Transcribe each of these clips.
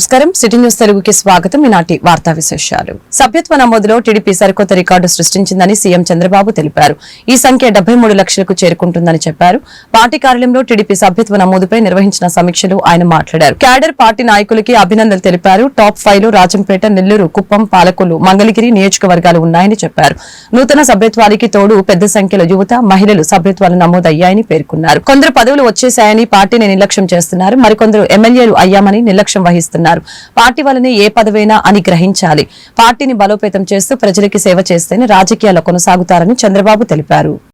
నమస్కారం. City news తెలుగుకి స్వాగతం. ఈనాటి వార్తా విశేషాలు. సభ్యత్వ నమోదులో టీడీపీ సరికొత్త రికార్డు సృష్టించిందని సీఎం చంద్రబాబు తెలిపారు. ఈ సంఖ్య డెబ్బై మూడు లక్షలకు చేరుకుంటుందని చెప్పారు. పార్టీ కార్యాలయంలో టీడీపీ సభ్యత్వ నమోదుపై నిర్వహించిన సమీక్షలో ఆయన మాట్లాడారు. క్యాడర్ పార్టీ నాయకులకి అభినందనలు తెలిపారు. టాప్ ఫైవ్లో రాజంపేట నెల్లూరు కుప్పం పాలకొల్లు మంగళగిరి నియోజకవర్గాలు ఉన్నాయని చెప్పారు. నూతన సభ్యత్వానికి తోడు పెద్ద సంఖ్యలో యువత మహిళలు సభ్యత్వాలు నమోదయ్యాయని పేర్కొన్నారు. కొందరు పదవులు వచ్చేశాయని పార్టీని నిర్లక్ష్యం చేస్తున్నారు. మరికొందరు ఎమ్మెల్యేలు అయ్యామని నిర్లక్ష్యం వహిస్తున్నారు. పార్టీ వల్లనే ఏ పదవైనా అని గ్రహించాలి. పార్టీని బలోపేతం చేస్తూ ప్రజలకి సేవ చేస్తేనే రాజకీయాల్లో కొనసాగుతారని చంద్రబాబు తెలిపారు.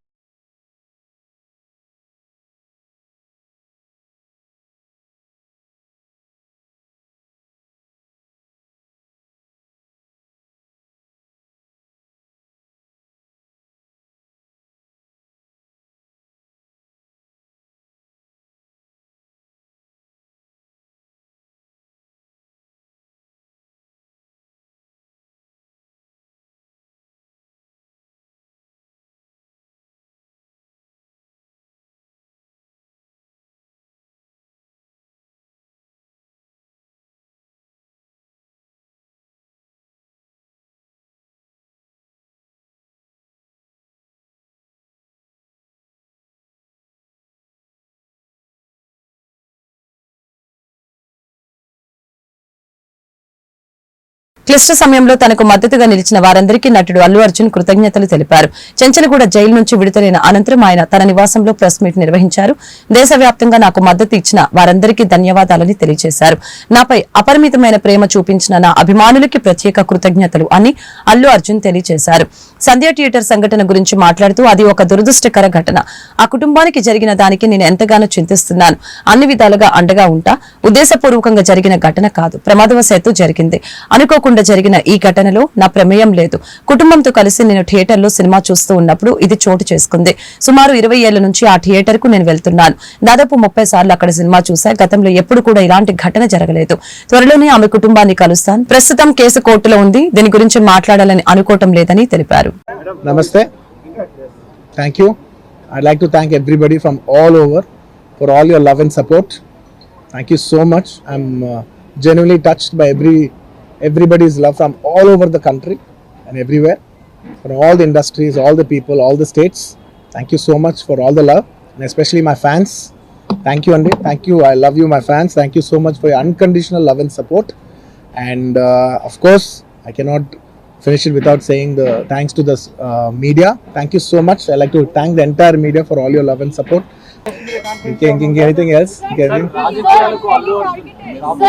క్లిష్ట సమయంలో తనకు మద్దతుగా నిలిచిన వారందరికీ నటుడు అల్లు అర్జున్ కృతజ్ఞతలు తెలిపారు. చెంచలగూడ జైలు నుంచి విడుదలైన అనంతరం ఆయన తన నివాసంలో ప్రెస్ మీట్ నిర్వహించారు. దేశవ్యాప్తంగా నాకు మద్దతు ఇచ్చిన వారందరికీ ధన్యవాదాలని తెలియజేశారు. నాపై అపరిమితమైన ప్రేమ చూపించిన నా అభిమానులకి ప్రత్యేక కృతజ్ఞతలు అని అల్లు అర్జున్ తెలియజేశారు. సంధ్య థియేటర్ సంఘటన గురించి మాట్లాడుతూ అది ఒక దురదృష్టకర ఘటన. ఆ కుటుంబానికి జరిగిన దానికి నేను ఎంతగానో చింతిస్తున్నాను. అన్ని విధాలుగా అండగా ఉంటా ఉద్దేశపూర్వకంగా జరిగిన ఘటన కాదు ప్రమాదవశాత్తు జరిగింది. అనుకోకుండా జరిగిన ఈ ఘటనలో నా ప్రమేయం లేదు. కుటుంబంతో కలిసి నేను థియేటర్లో సినిమా చూస్తూ ఉన్నప్పుడు ఇది చోటు చేసుకుంది. సుమారు ఇరవై ఏళ్ళ నుంచి ఆ థియేటర్కు నేను వెళ్తున్నాను. దాదాపు ముప్పై సార్లు అక్కడ సినిమా చూసా గతంలో ఎప్పుడు కూడా ఇలాంటి ఘటన జరగలేదు. త్వరలోనే ఆమె కుటుంబాన్ని కలుస్తాను. ప్రస్తుతం కేసు కోర్టులో ఉంది. దీని గురించి మాట్లాడాలని అనుకోవటం లేదని తెలిపారు. నమస్తే. Thank you I like to thank everybody from all over for all your love and support thank you so much I'm genuinely touched by every everybody's love from all over the country and everywhere, from all the industries, all the people, all the states. Thank you so much for all the love, and especially my fans. Thank you, Andy. Thank you. I love you, my fans. Thank you so much for your unconditional love and support. And uh, of course, I cannot finish it without saying the thanks to the uh, media. Thank you so much. I like to thank the entire media for all your love and support. Okay, okay, anything else? Anything? Sir,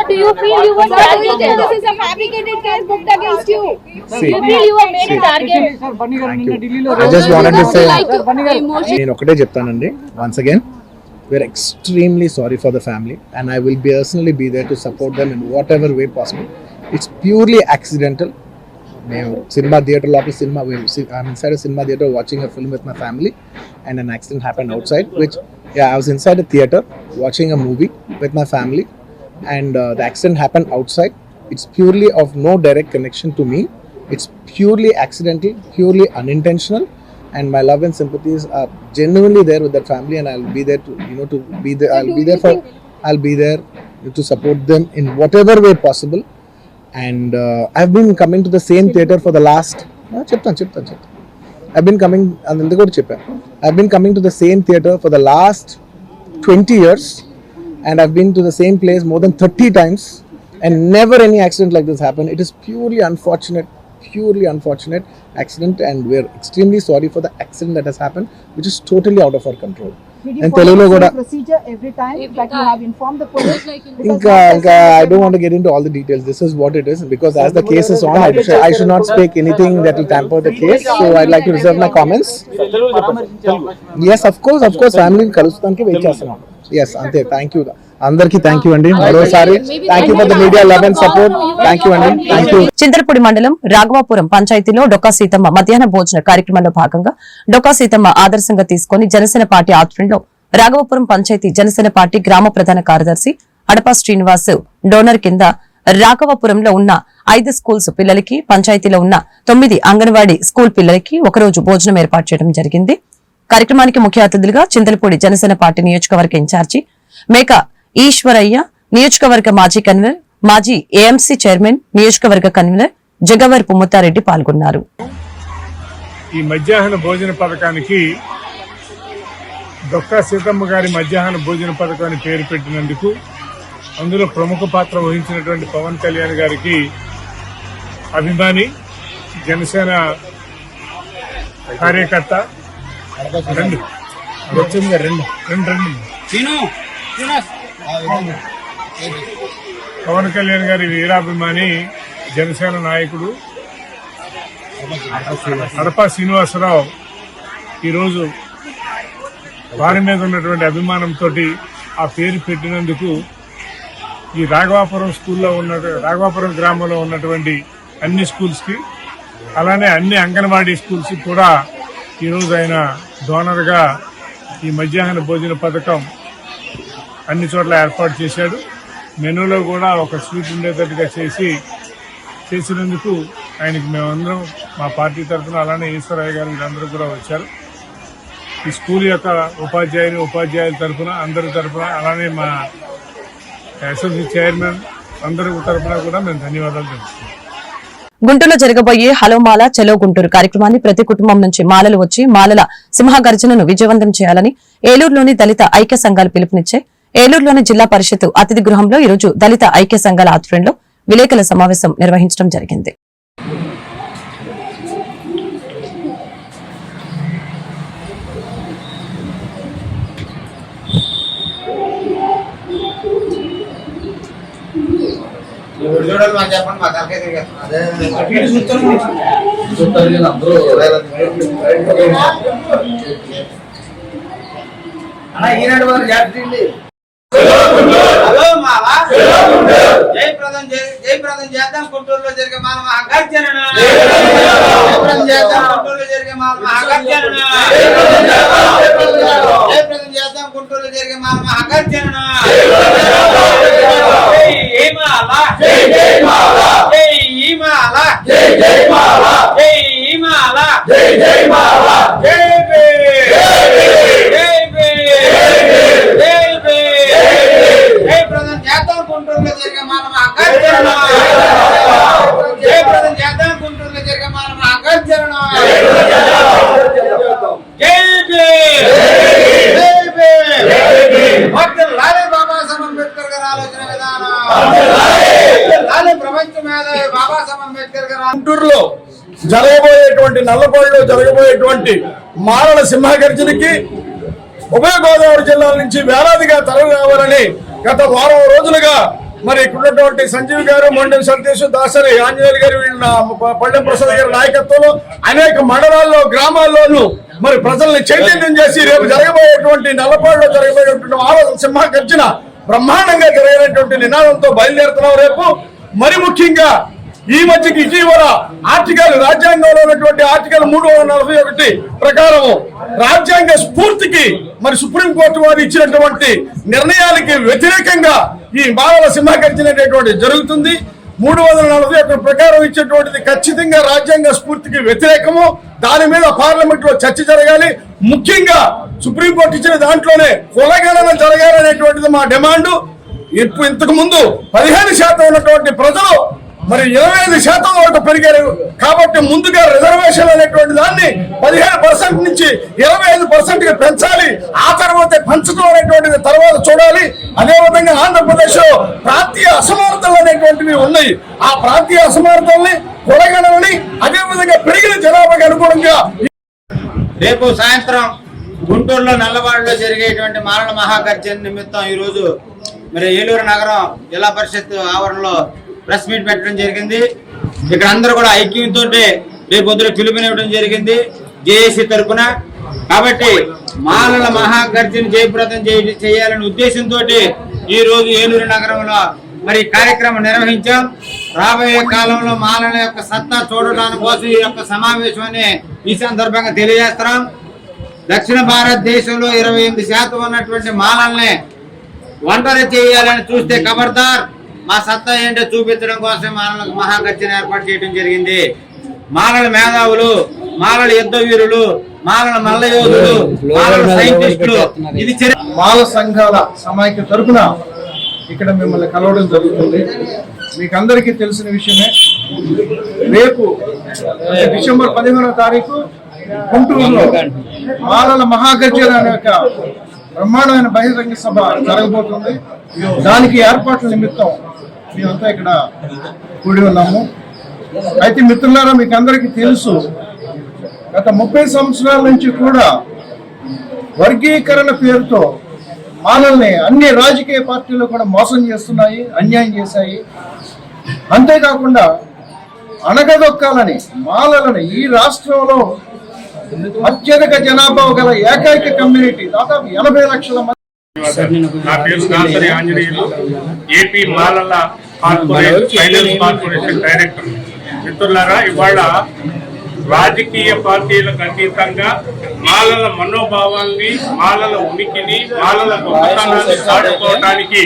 do you feel you were targeted? This is a fabricated case booked against you. See, You feel you were made a target? thank you. I just wanted to say. నేను ఒకటే చెప్తానండి once again we're extremely sorry for the family and I will personally be there to support them in whatever way possible it's purely accidental మేము cinema theatre లోపల cinema I'm inside cinema theatre watching a film with my family and an accident happen outside which I was inside a theatre watching a movie with my family and uh, the accident happened outside. It's purely of no direct connection to me. It's purely accidental, purely unintentional, and my love and sympathies are genuinely there with that family, and I'll be there to you know to be there. I'll be there for. I'll be there to support them in whatever way possible. And uh, I've been coming to the same theater for the last. Ah, చెప్తాను చెప్తాను చెప్తాను I've been coming అది కూడా చెప్పాను I've been coming to the same theater for the last 20 years and I've been to the same place more than 30 times and never any accident like this happened. It is purely unfortunate, purely unfortunate accident and we're extremely sorry for the accident that has happened, which is totally out of our control. తెలుగులో కూడా. ఇంకా ఇంకా I don't details this because as the anything that will reserve my comments yes of course కలుస్తానికి wait చేస్తున్నాను yes అంతే. Thank you అందరికీ thank you అండి. మరోసారి thank you for the media love and support thank you అండి. Thank you Chintalapudi మండలం రాఘవాపురం పంచాయతీలో డొక్కా సీతమ్మ మధ్యాహ్న భోజన కార్యక్రమంలో భాగంగా డొక్కా సీతమ్మ ఆదర్శంగా తీసుకుని జనసేన పార్టీ ఆధ్వర్యంలో రాఘవాపురం పంచాయతీ జనసేన పార్టీ గ్రామ ప్రధాన కార్యదర్శి అడపా శ్రీనివాస్ డోనర్ కింద రాఘవాపురంలో ఉన్న ఐదు స్కూల్స్ పిల్లలకి పంచాయతీలో ఉన్న తొమ్మిది అంగన్వాడీ స్కూల్ పిల్లలకి ఒకరోజు భోజనం ఏర్పాటు చేయడం జరిగింది. కార్యక్రమానికి ముఖ్య అతిథులుగా చింతలపూడి జనసేన పార్టీ నియోజకవర్గ ఇన్ఛార్జి మేక ఈశ్వరయ్య నియోజకవర్గ మాజీ కన్వీనర్ మాజీ ఏఎంసీ చైర్మన్ నియోజకవర్గ కన్వీనర్ జగవరపు ముత్తారెడ్డి పాల్గొన్నారు. ఈ మధ్యాహ్న భోజన పథకానికి డొక్కా సీతమ్మ గారి మధ్యాహ్న భోజన పథకాన్ని పేరు పెట్టినందుకు అందులో ప్రముఖ పాత్ర వహించినటువంటి పవన్ కళ్యాణ్ గారికి అభిమాని జనసేన కార్యకర్త రెండు. రెండు రెండు పవన్ కళ్యాణ్ గారి వీరాభిమాని జనసేన నాయకుడు కడప శ్రీనివాసరావు ఈరోజు వారి మీద ఉన్నటువంటి అభిమానంతో ఆ పేరు పెట్టినందుకు ఈ రాఘవాపురం స్కూల్లో ఉన్న రాఘవాపురం గ్రామంలో ఉన్నటువంటి అన్ని స్కూల్స్కి అలానే అన్ని అంగన్వాడీ స్కూల్స్కి కూడా ఈరోజు ఆయన డోనర్గా ఈ మధ్యాహ్న భోజన పథకం అన్ని చోట్ల ఏర్పాటు చేశాడు. మెనూలో కూడా ఒక స్వీట్ ఉండేటట్టుగా చేసి చేసినందుకు ఆయనకి మేమందరం మా పార్టీ తరఫున అలానే ఈశ్వరయ్య గారు వీళ్ళందరూ కూడా వచ్చారు. ఈ స్కూల్ యొక్క ఉపాధ్యాయుని ఉపాధ్యాయుల తరఫున అందరి తరఫున అలానే మా ఎస్ఎస్సి చైర్మన్ అందరి తరఫున కూడా మేము ధన్యవాదాలు తెలుస్తున్నాం గుంటూరులో జరగబోయే హలో మాల చలో గుంటూరు కార్యక్రమాన్ని ప్రతి కుటుంబం నుంచి మాలలు వచ్చి మాలల సింహగర్జనను విజయవంతం చేయాలని ఏలూరులోని దళిత ఐక్య సంఘాలు పిలుపునిచ్చాయి. ఏలూరులోని జిల్లా పరిషత్ అతిథి గృహంలో ఈరోజు దళిత ఐక్య సంఘాల ఆధ్వర్యంలో విలేకరుల సమావేశం నిర్వహించడం జరిగింది. ఈనాడు వారు జాగ్రత్త జయప్రదం జయ- జయప్రదం చేద్దాం. గుంటూరులో జరిగే మాల మహాగర్జన జయప్రదం చేద్దాం. గుంటూరులో జరిగే మాల మహాగర్జన జయప్రదం చేద్దాం. గుంటూరులో జరిగే మాల మహాగర్జన జై జై మాల. జై జై మాల. జై జై మాల. జై బే జై బే జయప్రదం చేద్దాం గుంటూరులో జరిగే మాల మహాగర్జన జయప్రదం చేద్దాం గుంటూరులో జరిగే మాల మహాగర్జన జై బే జై బే డాక్టర్ లాలే బాబాసాహెబ్ అంబేద్కర్ గారి ఆలోచన విధానం లాలే ప్రపంచ మేధావి బాబాసాహెబ్ అంబేద్కర్ గారు గుంటూరులో జరగబోయేటువంటి నల్లపాడులో జరగబోయేటువంటి మారణ సింహగర్జనకి ఉభయ గోదావరి జిల్లాల నుంచి వేలాదిగా తరలి రావాలని గత వారం రోజులుగా మరి ఇక్కడున్నటువంటి సంజీవ్ గారు మండలి సతీష్ దాసరి ఆంజనేయులు గారు పళ్ళెం ప్రసాద్ గారి నాయకత్వంలో అనేక మండలాల్లో గ్రామాల్లోనూ మరి ప్రజల్ని చైతన్యం చేసి రేపు జరగబోయేటువంటి నల్లపాడులో జరగబోయేటువంటి మారణ సింహగర్జన బ్రహ్మాండంగా జరిగినటువంటి నినాదంతో బయలుదేరుతున్నాం రేపు. మరి ముఖ్యంగా ఈ మధ్యకి ఇటీవల ఆర్టికల్ రాజ్యాంగంలో ఉన్నటువంటి ఆర్టికల్ మూడు వందల నలభై ఒకటి ప్రకారము రాజ్యాంగ స్ఫూర్తికి మరి సుప్రీంకోర్టు వారు ఇచ్చినటువంటి నిర్ణయాలకి వ్యతిరేకంగా ఈ మానవ సింహగర్జన జరుగుతుంది. మూడు వందల నలభై ఒకటి ప్రకారం ఇచ్చేటువంటిది ఖచ్చితంగా రాజ్యాంగ స్ఫూర్తికి వ్యతిరేకము. దాని మీద పార్లమెంట్లో చర్చ జరగాలి. ముఖ్యంగా సుప్రీంకోర్టు ఇచ్చిన దాంట్లోనే కులగణన జరగాలనేటువంటిది మా డిమాండ్. ఇప్పుడు ఇంతకు ముందు పదిహేను శాతం ఉన్నటువంటి ప్రజలు మరి ఇరవై ఐదు శాతం వరకు పెరిగారు. కాబట్టి ముందుగా రిజర్వేషన్ అనేటువంటి దాన్ని పదిహేను పర్సెంట్ నుంచి ఇరవై ఐదు పర్సెంట్గా పెంచాలి. ఆ తర్వాత పెంచడం అనేటువంటిది తర్వాత చూడాలి. అదే విధంగా ఆంధ్రప్రదేశ్లో ప్రాంతీయ అసమానతలు అనేటువంటివి ఉన్నాయి. ఆ ప్రాంతీయ అసమానతల్ని కొలగలని అదే విధంగా పెరిగిన జనాభాకి అనుగుణంగా రేపు సాయంత్రం గుంటూరులో నల్లవాడలో జరిగేటువంటి మారణ మహాగర్జన నిమిత్తం ఈరోజు మరి ఏలూరు నగరం జిల్లా పరిషత్ ఆవరణలో ప్రెస్ మీట్ పెట్టడం జరిగింది. ఇక్కడ అందరూ కూడా ఐక్యంతో రేపు పొద్దున పిలుపునివ్వడం జరిగింది. జేఏసీ తరఫున కాబట్టి మాలల మహాగర్జన జయప్రదం చేయ- చేయాలనే ఉద్దేశంతో ఈ రోజు ఏలూరు నగరంలో మరి కార్యక్రమం నిర్వహించాం. రాబోయే కాలంలో మాలల యొక్క సత్తా చూడటాని కోసం ఈ యొక్క సమావేశం అని ఈ సందర్భంగా తెలియజేస్తున్నాం. దక్షిణ భారతదేశంలో ఇరవై ఎనిమిది శాతం ఉన్నటువంటి మాలల్ని ఒంటరి చేయాలని చూస్తే ఖబర్దార్ మా సత్తా ఏంటో చూపించడం కోసం మాలలకు మహాగర్జన ఏర్పాటు చేయడం జరిగింది. మాలల మేధావులు మాలల యుద్ధ వీరులు మాలల మల్ల యోధులు మాలల సైంటిస్టులు ఇది మాల సంఘాల సమాఖ్య తరపున ఇక్కడ మిమ్మల్ని కలవడం జరుగుతుంది. మీకు అందరికీ తెలిసిన విషయమే రేపు డిసెంబర్ పదిహేనవ తారీఖు గుంటూరులో మాలల మహాగర్జన అనే ఒక బ్రహ్మాండమైన బహిరంగ సభ జరగబోతుంది. దానికి ఏర్పాట్ల నిమిత్తం మేమంతా ఇక్కడ కూడి ఉన్నాము. అయితే మిత్రులారా మీకు అందరికీ తెలుసు గత ముప్పై సంవత్సరాల నుంచి కూడా వర్గీకరణ పేరుతో మనల్ని అన్ని రాజకీయ పార్టీలు కూడా మోసం చేస్తున్నాయి అన్యాయం చేశాయి. అంతేకాకుండా అణగదొక్కాలని మాలలను ఈ రాష్ట్రంలో అత్యధిక జనాభా గల ఏకైక కమ్యూనిటీ దాదాపు ఎనభై లక్షల మంది నా పేరు ఆంజనేయులు. ఏపీ మాలల కార్పొరేషన్ ఫైనాన్స్ కార్పొరేషన్ డైరెక్టర్. మిత్రులారా ఇవాళ రాజకీయ పార్టీలకు అతీతంగా మాలల మనోభావాల్ని మాలల ఉనికిని మాలల గొప్పతనాన్ని చాటుకోవడానికి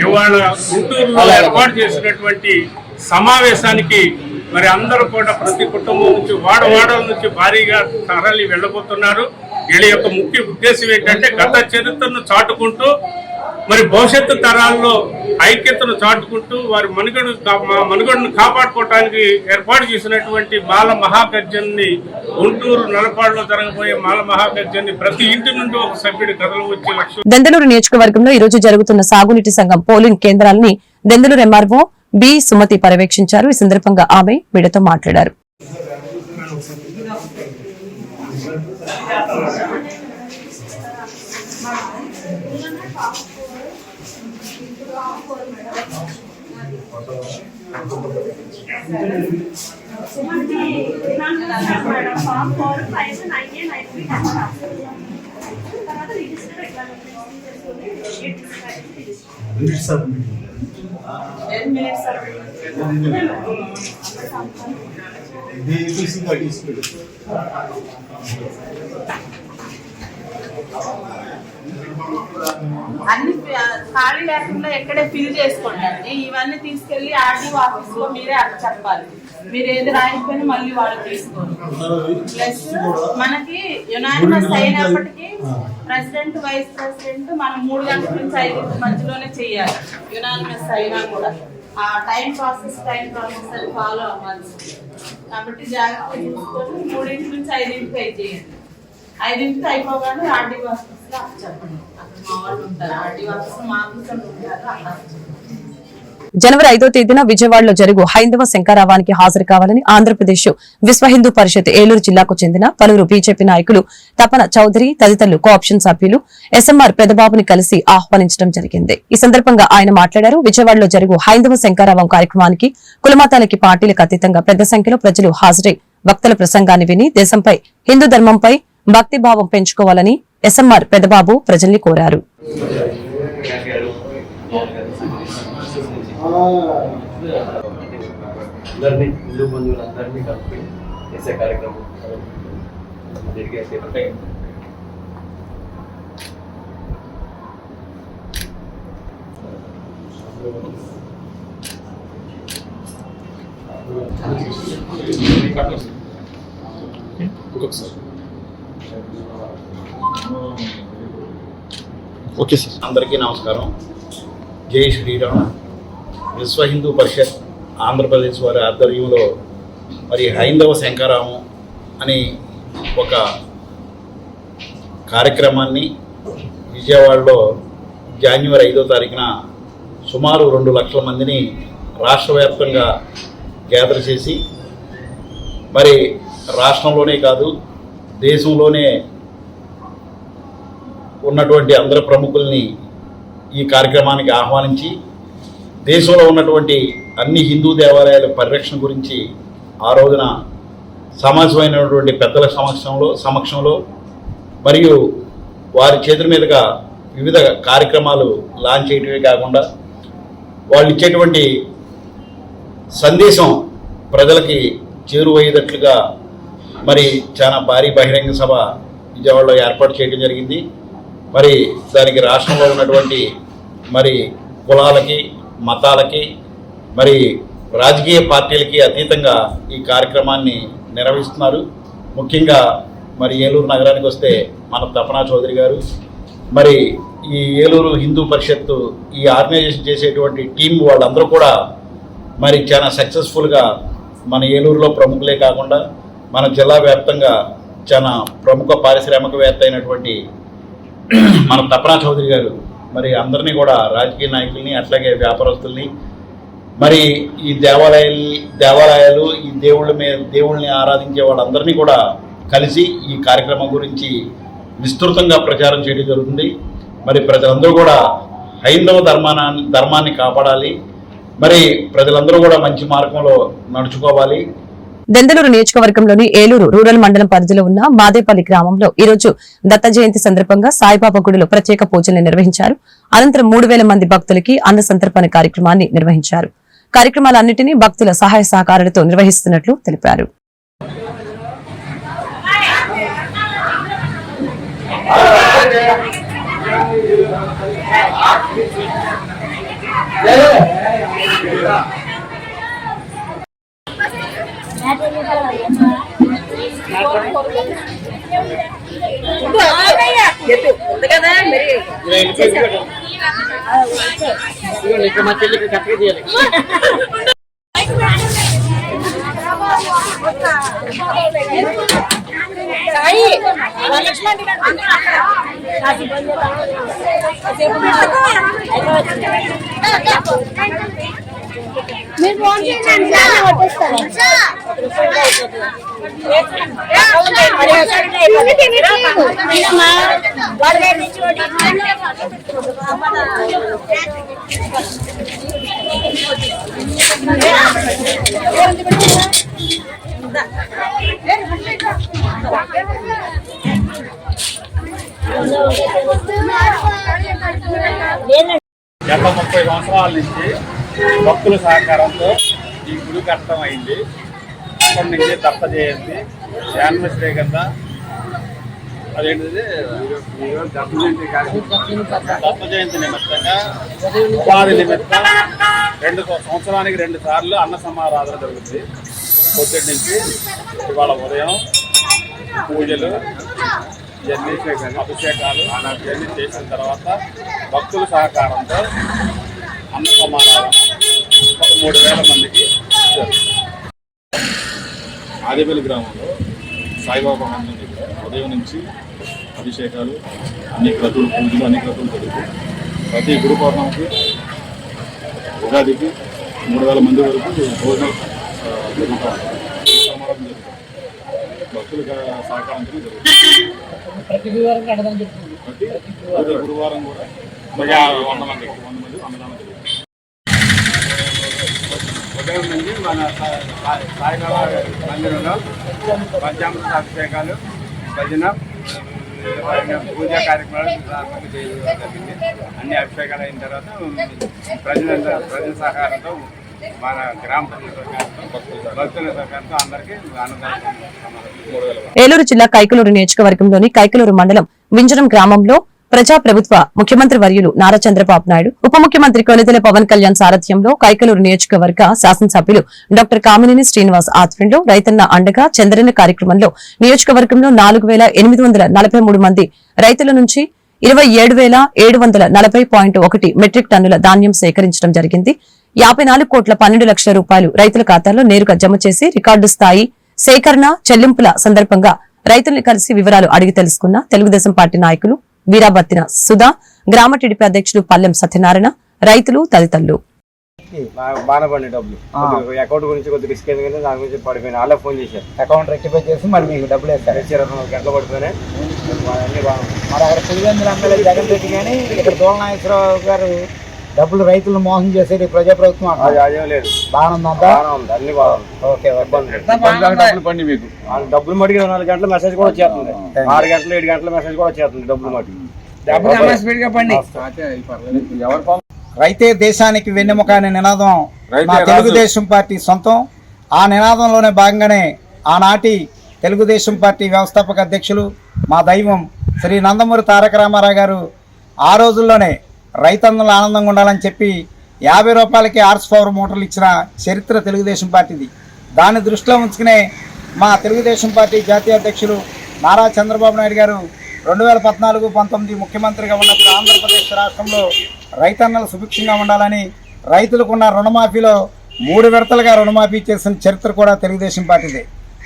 ఇవాళ గుంటూరులో ఏర్పాటు చేసినటువంటి సమావేశానికి మరి అందరూ కూడా ప్రతి కుటుంబం నుంచి వాడవాడల నుంచి భారీగా తరలి వెళ్ళబోతున్నారు. వీళ్ళ యొక్క ముఖ్య ఉద్దేశం ఏంటంటే గత చరిత్రను చాటుకుంటూ మరి భవిష్యత్తు తరాల్లో ఐక్యతను చాటుకుంటూ వారి మనుగడ మనుగడను ఏర్పాటు చేసినటువంటి మాల మహాగర్జన్ని గుంటూరు నలపాడులో జరగబోయే మాల మహాగర్జన్ని ప్రతి ఇంటి నుండి ఒక సభ్యుడి కథలు వచ్చే లక్ష్యం. దెందలూరు నియోజకవర్గంలో ఈ రోజు జరుగుతున్న సాగునీటి సంఘం పోలింగ్ కేంద్రాలని దెందలూరు ఎంఆర్ఓ బి సుమతి పర్యవేక్షించారు. ఈ సందర్భంగా ఆమె మీడియాతో మాట్లాడారు madam form four five nine A nine three తర్వాత రిజిస్టర్ ఎట్లా అన్ని ఖాళీ లేకుండా ఎక్కడే ఫిల్ చేసుకోండి. ఇవన్నీ తీసుకెళ్ళి ఆర్డీఓ ఆఫీస్లో మీరే అక్కడ చెప్పాలి. మీరు ఏది రాయకపోయినా మళ్ళీ వాళ్ళు తీసుకోరు ప్లస్ మనకి యునానిమస్ అయినప్పటికీ ప్రెసిడెంట్ వైస్ ప్రెసిడెంట్ మనం మూడు గంటల నుంచి ఐదు మధ్యలోనే చేయాలి. యునానిమస్ అయినా కూడా. ఆ టైం ప్రాసెస్ టైం ప్రాసెస్ అని ఫాలో అవ్వాలి. కాబట్టి జాగ్రత్త చూసుకొని మూడింటి నుంచి ఐదింటికి అయితే చేయండి. ఐదింటికి అయిపోగానే ఆర్డీఓ ఆఫీస్ చెప్పండి. అక్కడ మా వాళ్ళు ఉంటారు. ఆర్డీఓ ఆఫీస్ మా ఆఫీస్ ఉంటారు. అక్కడ చెప్పండి. జనవరి ఐదో తేదీన విజయవాడలో జరుగు హైందవ శంకారావానికి హాజరు కావాలని ఆంధ్రప్రదేశ్ విశ్వ హిందూ పరిషత్ ఏలూరు జిల్లాకు చెందిన పలువురు బీజేపీ నాయకులు తపన చౌదరి తదితరులు కోఆప్షన్ సభ్యులు ఎస్ఎంఆర్ పెదబాబుని కలిసి ఆహ్వానించడం జరిగింది. ఈ సందర్భంగా ఆయన మాట్లాడారు. విజయవాడలో జరుగు హైందవ శంకారావం కార్యక్రమానికి కులమతాలకి పార్టీలకు అతీతంగా పెద్ద సంఖ్యలో ప్రజలు హాజరై వక్తల ప్రసంగాన్ని విని దేశంపై హిందూ ధర్మంపై భక్తిభావం పెంచుకోవాలని ఎస్ఎంఆర్ పెదబాబు ప్రజల్ని కోరారు. అందరినీ హిందూ బంధువులందరినీ కలిపి చేసే కార్యక్రమం జరిగే సేపటే ఓకే సార్ అందరికీ నమస్కారం జై శ్రీరామ్ విశ్వ హిందూ పరిషత్ ఆంధ్రప్రదేశ్ వారి ఆధ్వర్యంలో మరి హైందవ శంకరామం అని ఒక కార్యక్రమాన్ని విజయవాడలో జాన్యువరి ఐదో తారీఖున సుమారు రెండు లక్షల మందిని రాష్ట్ర వ్యాప్తంగా గ్యాదర్ చేసి మరి రాష్ట్రంలోనే కాదు దేశంలోనే ఉన్నటువంటి అందరు ప్రముఖుల్ని ఈ కార్యక్రమానికి ఆహ్వానించి దేశంలో ఉన్నటువంటి అన్ని హిందూ దేవాలయాల పరిరక్షణ గురించి ఆ రోజున సమాజమైనటువంటి పెద్దల సమక్షంలో సమక్షంలో మరియు వారి చేతుల మీదుగా వివిధ కార్యక్రమాలు లాంచ్ చేయటమే కాకుండా వాళ్ళు ఇచ్చేటువంటి సందేశం ప్రజలకి చేరువయ్యేటట్లుగా మరి చాలా భారీ బహిరంగ సభ విజయవాడలో ఏర్పాటు చేయడం జరిగింది. మరి దానికి రాష్ట్రంలో ఉన్నటువంటి మరి కులాలకి మతాలకి మరి రాజకీయ పార్టీలకి అతీతంగా ఈ కార్యక్రమాన్ని నిర్వహిస్తున్నారు. ముఖ్యంగా మరి ఏలూరు నగరానికి వస్తే మన తపనా చౌదరి గారు మరి ఈ ఏలూరు హిందూ పరిషత్తు ఈ ఆర్గనైజేషన్ చేసేటువంటి టీం వాళ్ళందరూ కూడా మరి చాలా సక్సెస్ఫుల్గా మన ఏలూరులో ప్రముఖులే కాకుండా మన జిల్లా వ్యాప్తంగా చాలా ప్రముఖ పారిశ్రామికవేత్త అయినటువంటి మన తపనా చౌదరి గారు మరి అందరినీ కూడా రాజకీయ నాయకుల్ని అట్లాగే వ్యాపారస్తుల్ని మరి ఈ దేవాలయాలు దేవాలయాలు ఈ దేవుళ్ళ మీద దేవుళ్ళని ఆరాధించే వాళ్ళందరినీ కూడా కలిసి ఈ కార్యక్రమం గురించి విస్తృతంగా ప్రచారం చేయడం జరుగుతుంది. మరి ప్రజలందరూ కూడా హైందవ ధర్మాన్ని ధర్మాన్ని కాపాడాలి. మరి ప్రజలందరూ కూడా మంచి మార్గంలో నడుచుకోవాలి. దెందలూరు నియోజకవర్గంలోని ఏలూరు రూరల్ మండలం పరిధిలో ఉన్న మాదేపల్లి గ్రామంలో ఈ రోజు దత్త జయంతి సందర్భంగా సాయిబాబా గుడిలో ప్రత్యేక పూజలు నిర్వహించారు. అనంతరం మూడు వేల మంది భక్తులకి అన్న సంతర్పణ కార్యక్రమాన్ని నిర్వహించారు. కార్యక్రమాలన్నింటినీ భక్తుల సహాయ సహకారాలతో నిర్వహిస్తున్నట్లు తెలిపారు. Terima kasih. మీరు ఫోన్ చేయండి గత ముప్పై సంవత్సరాల నుంచి భక్తుల సహకారంతో ఈ గుడి కట్టడం అయింది. అప్పటి నుంచి దత్త జయంతి జాన్మశ్రీ కింద. అదేంటిది? దత్త జయంతి నిమిత్తంగా ఉపాధి నిమిత్తం రెండు సంవత్సరానికి రెండు సార్లు అన్న సమారాధన జరుగుతుంది. పొద్దుటి నుంచి ఇవాళ ఉదయం పూజలు ఇవన్నీ అభిషేకాలు ఇవన్నీ చేసిన తర్వాత భక్తుల సహకారంతో అన్న సమారాధన మూడు వేల మందికి. ఆదిపల్లి గ్రామంలో సాయిబాబా మందిరం దగ్గర ఉదయం నుంచి అభిషేకాలు అన్ని క్రతువులు పూజలు అన్ని క్రతువులు జరుగుతాయి ప్రతి గురు పౌర్ణమికి ఉగాదికి మూడు వేల మంది వరకు భోజనం జరుగుతూ ఉంటుంది. సమారాధన జరుగుతుంది. భక్తుల సహకారంతో జరుగుతుంది. ప్రతి గురువారం కూడా. వంద మంది వంద మంది అన్నదానం జరుగుతుంది. ఉదయం నుంచి మన సాయిబాబా మందిరంలో పంచామృత అభిషేకాలు భజన పూజా కార్యక్రమాలు ప్రారంభం చేయడం జరిగింది. అన్ని అభిషేకాలు అయిన తర్వాత ప్రజల ప్రజల సహకారంతో మన గ్రామ ఏలూరు జిల్లా కైకలూరు నియోజకవర్గంలోని కైకలూరు మండలం వింజరం గ్రామంలో ప్రజా ప్రభుత్వ ముఖ్యమంత్రి వర్యులు నారా చంద్రబాబు నాయుడు ఉప ముఖ్యమంత్రి కొనిదెల పవన్ కళ్యాణ్ సారథ్యంలో కైకలూరు నియోజకవర్గ శాసనసభ్యులు డాక్టర్ కామినేని శ్రీనివాస్ ఆధ్వర్యంలో రైతన్న అండగా చంద్రన్న కార్యక్రమంలో నియోజకవర్గంలో నాలుగు వేల ఎనిమిది వందల నలభై మూడు మంది రైతుల నుంచి ఇరవై ఏడు వేల ఏడు వందల నలభై పాయింట్ ఒకటి మెట్రిక్ టన్నుల ధాన్యం సేకరించడం జరిగింది. యాభై నాలుగు కోట్ల పన్నెండు లక్షల రూపాయలు రైతుల ఖాతాల్లో నేరుగా జమ చేసి రికార్డు స్థాయి సేకరణ చెల్లింపుల సందర్భంగా రైతుల్ని కలిసి వివరాలు అడిగి తెలుసుకున్న తెలుగుదేశం పార్టీ నాయకులు వీరాబత్తిన సుధా గ్రామ టీడీపీ అధ్యక్షుడు పల్లెం సత్యనారాయణ రైతులు తదితరులు. డబ్బులు. అకౌంట్ గురించి కొద్దిగా రిస్క్ అయింది కానీ దాని గురించి పడిపోయిన వాళ్ళే ఫోన్ చేశారు. అకౌంట్ రెక్టిఫై చేసి మరి మీకు డబ్బులు వేస్తారు. ఇచ్చి ఇరవై నాలుగు గంటలు పడిపోయినాయి అన్ని బాగుంది మరి అక్కడ పులివెందుల ఎమ్మెల్యే జగన్ రెడ్డి కానీ ఇక్కడ గారు డబ్బులు రైతులను మోసం చేసేది ప్రజా ప్రభుత్వం అది అంటారు. అదేం లేదు. బాగానుందంతా బాగానే ఉంది. అన్ని బాగుంది. మీకు. డబ్బులు మటుకు ఇరవై నాలుగు గంటల మెసేజ్ కూడా వచ్చేస్తుంది. ఆరు గంటలు ఏడు గంటల మెసేజ్ కూడా వచ్చేస్తుంది డబ్బులు మటుకు. ఎవరు రైతే దేశానికి వెన్నెముక అనే నినాదం. తెలుగుదేశం పార్టీ సొంతం. ఆ నినాదంలోనే భాగంగానే ఆనాటి తెలుగుదేశం పార్టీ వ్యవస్థాపక అధ్యక్షులు మా దైవం శ్రీ నందమూరి తారక రామారావు గారు ఆ రోజుల్లోనే రైతన్నలు ఆనందంగా ఉండాలని చెప్పి యాభై రూపాయలకి ఆర్స్ పవర్ మోటార్లు ఇచ్చిన చరిత్ర తెలుగుదేశం పార్టీది. దాన్ని దృష్టిలో ఉంచుకునే మా తెలుగుదేశం పార్టీ జాతీయ అధ్యక్షులు నారా చంద్రబాబు నాయుడు గారు రెండు వేల పద్నాలుగు పంతొమ్మిది ముఖ్యమంత్రిగా ఉన్నప్పుడు ఆంధ్రప్రదేశ్ రాష్ట్రంలో రైతన్నలు సుభిక్షంగా ఉండాలని రైతులకున్న రుణమాఫీలో మూడు విడతలుగా రుణమాఫీ చేసిన చరిత్ర కూడా తెలుగుదేశం పార్టీదే.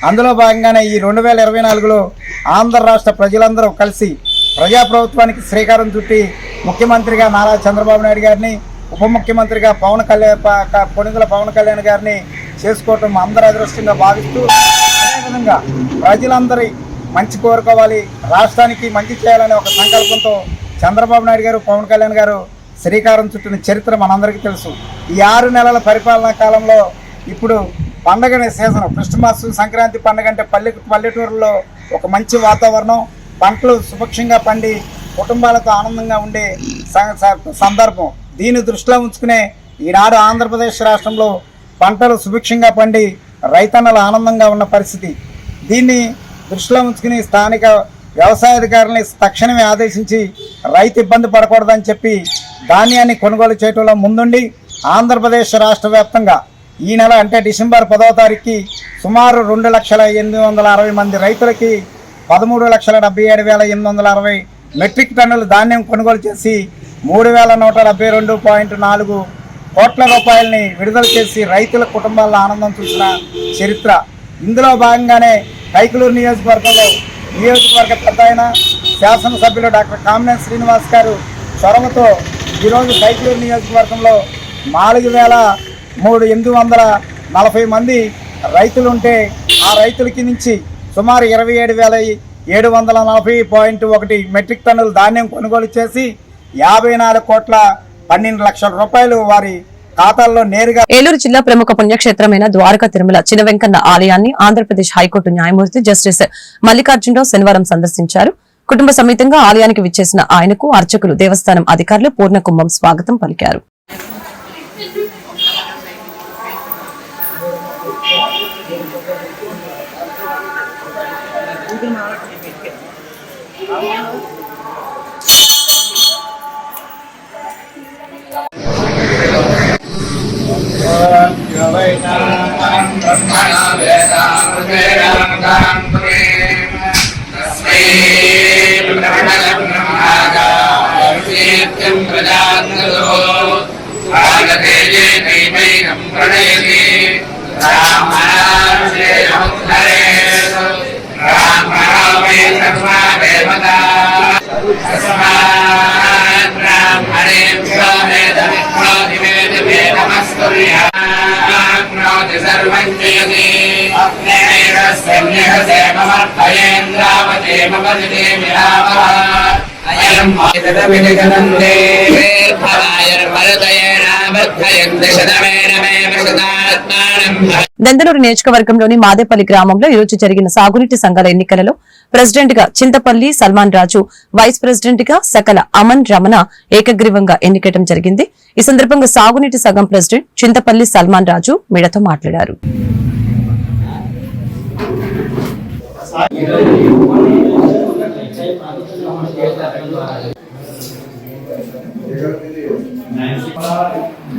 అందులో భాగంగానే ఈ రెండు వేల ఇరవై నాలుగులో ఆంధ్ర రాష్ట్ర ప్రజలందరూ కలిసి ప్రజాప్రభుత్వానికి శ్రీకారం చుట్టి ముఖ్యమంత్రిగా నారా చంద్రబాబు నాయుడు గారిని ఉప ముఖ్యమంత్రిగా పవన్ కళ్యాణ్ ప- పవన్ కళ్యాణ్ గారిని చేసుకోవటం అందరి అదృష్టంగా భావిస్తూ అదేవిధంగా ప్రజలందరి మంచి కోరుకోవాలి రాష్ట్రానికి మంచి చేయాలనే ఒక సంకల్పంతో చంద్రబాబు నాయుడు గారు పవన్ కళ్యాణ్ గారు శ్రీకారం చుట్టిన చరిత్ర మనందరికీ తెలుసు. ఈ ఆరు నెలల పరిపాలనా కాలంలో ఇప్పుడు పండగ సీజన్. క్రిస్టమస్ సంక్రాంతి పండగ అంటే పల్లె పల్లెటూరులో ఒక మంచి వాతావరణం పంటలు సుభిక్షంగా పండి కుటుంబాలతో ఆనందంగా ఉండే స- స- సందర్భం. దీన్ని దృష్టిలో ఉంచుకునే ఈనాడు ఆంధ్రప్రదేశ్ రాష్ట్రంలో పంటలు సుభిక్షంగా పండి రైతన్నలు ఆనందంగా ఉన్న పరిస్థితి. దీన్ని దృష్టిలో ఉంచుకుని స్థానిక వ్యవసాయాధికారులని తక్షణమే ఆదేశించి రైతు ఇబ్బంది పడకూడదని చెప్పి ధాన్యాన్ని కొనుగోలు చేయడంలో ముందుండి ఆంధ్రప్రదేశ్ రాష్ట్ర వ్యాప్తంగా ఈ నెల అంటే డిసెంబర్ పదో తారీఖుకి సుమారు రెండు లక్షల ఎనిమిది వందల అరవై మంది రైతులకి పదమూడు లక్షల డెబ్బై ఏడు వేల ఎనిమిది వందల అరవై మెట్రిక్ టన్నుల ధాన్యం కొనుగోలు చేసి మూడు వేల నూట డెబ్బై రెండు పాయింట్ నాలుగు కోట్ల రూపాయలని విడుదల చేసి రైతుల కుటుంబాల్లో ఆనందం చూసిన చరిత్ర. ఇందులో భాగంగానే కైకలూరు నియోజకవర్గంలో నియోజకవర్గ పెద్ద ఆయన శాసనసభ్యులు డాక్టర్ కామినేని శ్రీనివాస్ గారు చొరవతో ఈరోజు కైకలూరు నియోజకవర్గంలో నాలుగు వేల మూడు ఎనిమిది వందల నలభై మంది రైతులు ఉంటే ఆ రైతులకి నుంచి సుమారు ఇరవై ఏడు వేల ఏడు వందల నలభై పాయింట్ ఒకటి మెట్రిక్ టన్నుల ధాన్యం కొనుగోలు చేసి యాభై నాలుగు కోట్ల పన్నెండు లక్షల రూపాయలు వారి ఖాతాల్లో నేరుగా ఏలూరు జిల్లా ప్రముఖ పుణ్యక్షేత్రమైన ద్వారకా తిరుమల చిన్న వెంకన్న ఆలయాన్ని ఆంధ్రప్రదేశ్ హైకోర్టు న్యాయమూర్తి జస్టిస్ మల్లికార్జునరావు శనివారం సందర్శించారు. కుటుంబ సమేతంగా ఆలయానికి విచ్చేసిన ఆయనకు అర్చకులు దేవస్థానం అధికారులు పూర్ణకుంభం స్వాగతం పలికారు. Amen. सर्वन्देवे अग्नेरस्मिहसे ममर्पयेन्द्रावते मम दिवे विरामः अयम् विजगनन्दे फलायर्वरदये దెందలూరు నియోజకవర్గంలోని మాదేపల్లి గ్రామంలో ఈరోజు జరిగిన సాగునీటి సంఘాల ఎన్నికలలో ప్రెసిడెంట్గా చింతపల్లి సల్మాన్ రాజు వైస్ ప్రెసిడెంట్గా సకల అమన్ రమణ ఏకగ్రీవంగా ఎన్నికటం జరిగింది. ఈ సందర్భంగా సాగునీటి సంఘం ప్రెసిడెంట్ చింతపల్లి సల్మాన్ రాజు మీడియాతో మాట్లాడారు.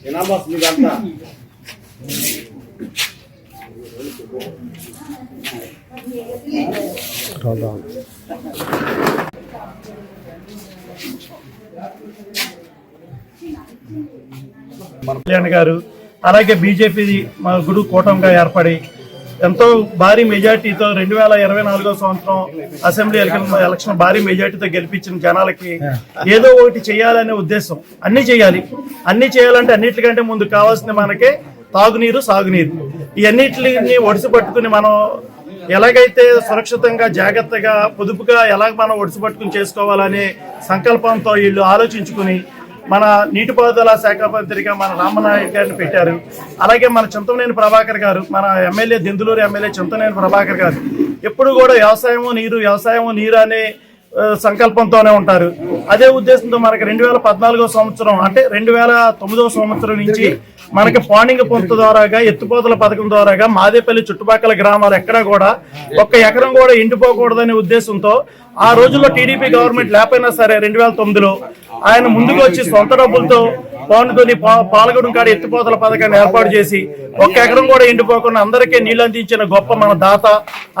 ఎనామస్ మీదంతా మన కళ్యాణ్ గారు అలాగే బీజేపీ మా గుడు కూటమిగా ఏర్పడి ఎంతో భారీ మెజార్టీతో రెండు వేల ఇరవై నాలుగో సంవత్సరం అసెంబ్లీ ఎలక్షన్ ఎలక్షన్ భారీ మెజార్టీతో గెలిపించిన జనాలకి ఏదో ఒకటి చేయాలనే ఉద్దేశం. అన్ని చేయాలి. అన్ని చేయాలంటే అన్నిటికంటే ముందు కావాల్సింది మనకి తాగునీరు సాగునీరు. ఈ అన్నిటిని ఒడిసి పట్టుకుని మనం ఎలాగైతే సురక్షితంగా జాగ్రత్తగా పొదుపుగా ఎలాగ మనం ఒడిసి పట్టుకుని చేసుకోవాలనే సంకల్పంతో వీళ్ళు ఆలోచించుకుని మన నీటిపారుదల శాఖ మంత్రిగా మన రామనాయక్ గారిని పెట్టారు. అలాగే మన చింతమనేని ప్రభాకర్ గారు మన ఎమ్మెల్యే దెందులూరు ఎమ్మెల్యే చింతనేని ప్రభాకర్ గారు ఎప్పుడు కూడా వ్యవసాయము నీరు వ్యవసాయము నీరు అనే సంకల్పంతోనే ఉంటారు. అదే ఉద్దేశంతో మనకి రెండు వేల పద్నాలుగో సంవత్సరం అంటే రెండు వేల తొమ్మిదవ సంవత్సరం నుంచి మనకి పాండింగ పొంత ద్వారాగా ఎత్తుపోతల పథకం ద్వారాగా మాదేపల్లి చుట్టుపక్కల గ్రామాలు ఎక్కడా కూడా ఒక్క ఎకరం కూడా ఎండిపోకూడదనే ఉద్దేశంతో ఆ రోజుల్లో టీడీపీ గవర్నమెంట్ లేకపోయినా సరే రెండు వేల తొమ్మిదిలో ఆయన ముందుకు వచ్చి సొంత డబ్బులతో పౌండ్తోని పాల్గొడం కాడ ఎత్తిపోతల పథకాన్ని ఏర్పాటు చేసి ఒక్క ఎకరం కూడా ఎండిపోకుండా అందరికీ నీళ్ళు అందించిన గొప్ప మన దాత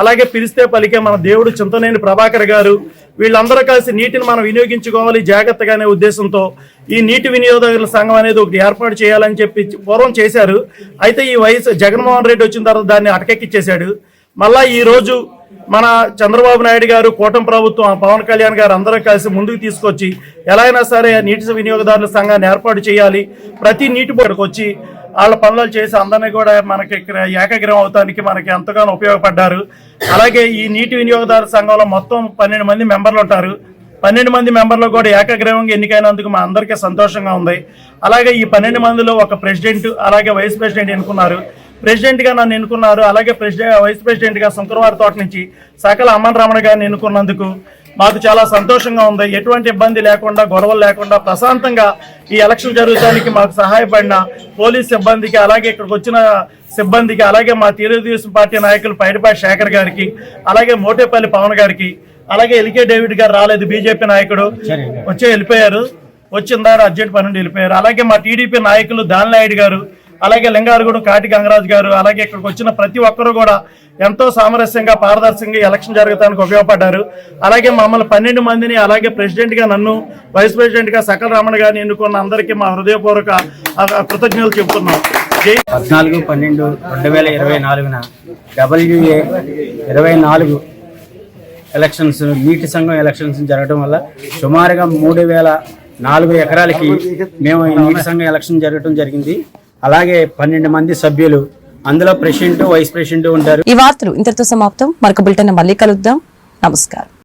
అలాగే పిలిస్తే పలికే మన దేవుడు చింతనేని ప్రభాకర్ గారు. వీళ్ళందరూ కలిసి నీటిని మనం వినియోగించుకోవాలి జాగ్రత్తగానే ఉద్దేశంతో ఈ నీటి వినియోగదారుల సంఘం అనేది ఒకటి ఏర్పాటు చేయాలని చెప్పి పూర్వం చేశారు. అయితే ఈ వయసు జగన్మోహన్ రెడ్డి వచ్చిన తర్వాత దాన్ని అటకెక్కిచ్చేశాడు. మళ్ళా ఈరోజు మన చంద్రబాబు నాయుడు గారు కూటమి ప్రభుత్వం పవన్ కళ్యాణ్ గారు అందరూ కలిసి ముందుకు తీసుకొచ్చి ఎలా అయినా సరే నీటి వినియోగదారుల సంఘాన్ని ఏర్పాటు చేయాలి. ప్రతి నీటి బోర్డుకు వచ్చి వాళ్ళ పనులు చేసి అందరినీ కూడా మనకి ఏకగ్రహం అవటానికి మనకి ఎంతగానో ఉపయోగపడ్డారు. అలాగే ఈ నీటి వినియోగదారు సంఘంలో మొత్తం పన్నెండు మంది మెంబర్లు ఉంటారు. పన్నెండు మంది మెంబర్లు కూడా ఏకగ్రహంగా ఎన్నికైనందుకు మా అందరికీ సంతోషంగా ఉంది. అలాగే ఈ పన్నెండు మందిలో ఒక ప్రెసిడెంట్ అలాగే వైస్ ప్రెసిడెంట్ ఎన్నుకున్నారు. ప్రెసిడెంట్గా నన్ను ఎన్నుకున్నారు. అలాగే ప్రెసిడెంట్ వైస్ ప్రెసిడెంట్గా శంకరవారి తోట నుంచి సకల అమ్మన్ రమణ గారిని ఎన్నుకున్నందుకు మాకు చాలా సంతోషంగా ఉంది. ఎటువంటి ఇబ్బంది లేకుండా గొడవలు లేకుండా ప్రశాంతంగా ఈ ఎలక్షన్ జరగడానికి మాకు సహాయపడిన పోలీస్ సిబ్బందికి అలాగే ఇక్కడికి వచ్చిన సిబ్బందికి అలాగే మా తెలుగుదేశం పార్టీ నాయకులు పైడిపాటి శేఖర్ గారికి అలాగే మోటేపల్లి పవన్ గారికి అలాగే ఎలికే డేవిడ్ గారు రాలేదు బీజేపీ నాయకుడు వచ్చే వెళ్ళిపోయారు. వచ్చిందా అర్జెంట్ పని నుండి వెళ్ళిపోయారు. అలాగే మా టీడీపీ నాయకులు దానినాయుడు గారు అలాగే లింగారగూడెం కాటి గంగరాజు గారు అలాగే ఇక్కడికి వచ్చిన ప్రతి ఒక్కరు కూడా ఎంతో సామరస్యంగా పారదర్శకంగా ఎలక్షన్ జరగడానికి ఉపయోగపడ్డారు. అలాగే మమ్మల్ని పన్నెండు మందిని అలాగే ప్రెసిడెంట్గా నన్ను వైస్ ప్రెసిడెంట్గా సకల రమణ గారిని ఎన్నుకున్న అందరికీ మా హృదయపూర్వక కృతజ్ఞతలు చెబుతున్నాం. పద్నాలుగు పన్నెండు రెండు వేల ఇరవై నాలుగున డబ్ల్యూఏ ఇరవై నాలుగు ఎలక్షన్స్ నీటి సంఘం ఎలక్షన్స్ జరగడం వల్ల సుమారుగా మూడు వేల నాలుగు ఎకరాలకి మేము ఈ నీటి సంఘం ఎలక్షన్ జరగడం జరిగింది. అలాగే పన్నెండు మంది సభ్యులు అందులో ప్రెసిడెంట్ వైస్ ప్రెసిడెంట్ ఉంటారు. ఈ వార్తలు ఇంతటితో సమాప్తం. మరొక బులెటిన్ మళ్ళీ కలుద్దాం. నమస్కారం.